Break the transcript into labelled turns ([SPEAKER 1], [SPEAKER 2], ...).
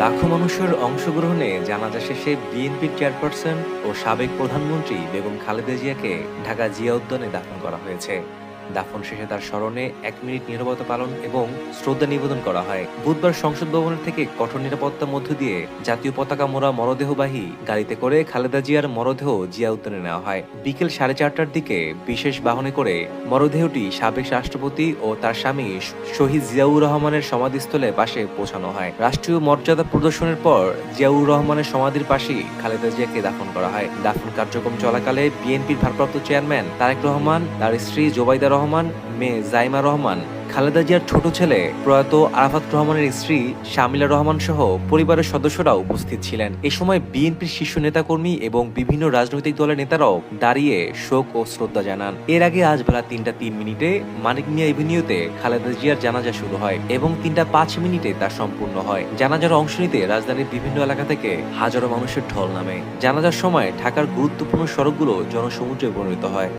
[SPEAKER 1] লাখো মানুষের অংশগ্রহণে জানাজা শেষে বিএনপির চেয়ারপারসন ও সাবেক প্রধানমন্ত্রী বেগম খালেদা জিয়াকে ঢাকা জিয়া উদ্যানে দাফন করা হয়েছে। দাফন শেষে তার স্মরণে এক মিনিট নীরবতা পালন এবং শ্রদ্ধা নিবেদন করা হয়। বুধবার সংসদ ভবনের থেকে কঠোর নিরাপত্তার মধ্য দিয়ে জাতীয় পতাকা মোড়া মরদেহবাহী গাড়িতে করে খালেদা জিয়ার মরদেহ জিয়া উদ্যানে নেওয়া হয়। বিকেল সাড়ে চারটার দিকে বিশেষ বাহনে করে মরদেহটি সাবেক রাষ্ট্রপতি ও তার স্বামী শহীদ জিয়াউর রহমানের সমাধিস্থলে পাশে পৌঁছানো হয়। রাষ্ট্রীয় মর্যাদা প্রদর্শনের পর জিয়াউর রহমানের সমাধির পাশেই খালেদা জিয়াকে দাফন করা হয়। দাফন কার্যক্রম চলাকালে বিএনপির ভারপ্রাপ্ত চেয়ারম্যান তারেক রহমান, তার স্ত্রী জোবাইদা রহমান, মেয়ে জাইমা রহমান, খালেদা জিয়ার ছোট ছেলে প্রয়াত আরাফাত রহমানের স্ত্রী শামিলা রহমান সহ পরিবারের সদস্যরা উপস্থিত ছিলেন। এ সময় বিএনপির শীর্ষ নেতাকর্মী এবং বিভিন্ন রাজনৈতিক দলের নেতারাও দাঁড়িয়ে শোক ও শ্রদ্ধা জানান। এর আগে আজ বেলা তিনটা তিন মিনিটে মানিক মিয়া এভিনিউতে খালেদা জিয়ার জানাজা শুরু হয় এবং তিনটা পাঁচ মিনিটে তা সম্পূর্ণ হয়। জানাজার অংশ নিতে রাজধানীর বিভিন্ন এলাকা থেকে হাজারো মানুষের ঢল নামে। জানাজার সময় ঢাকার গুরুত্বপূর্ণ সড়কগুলো জনসমুদ্রে পরিণত হয়।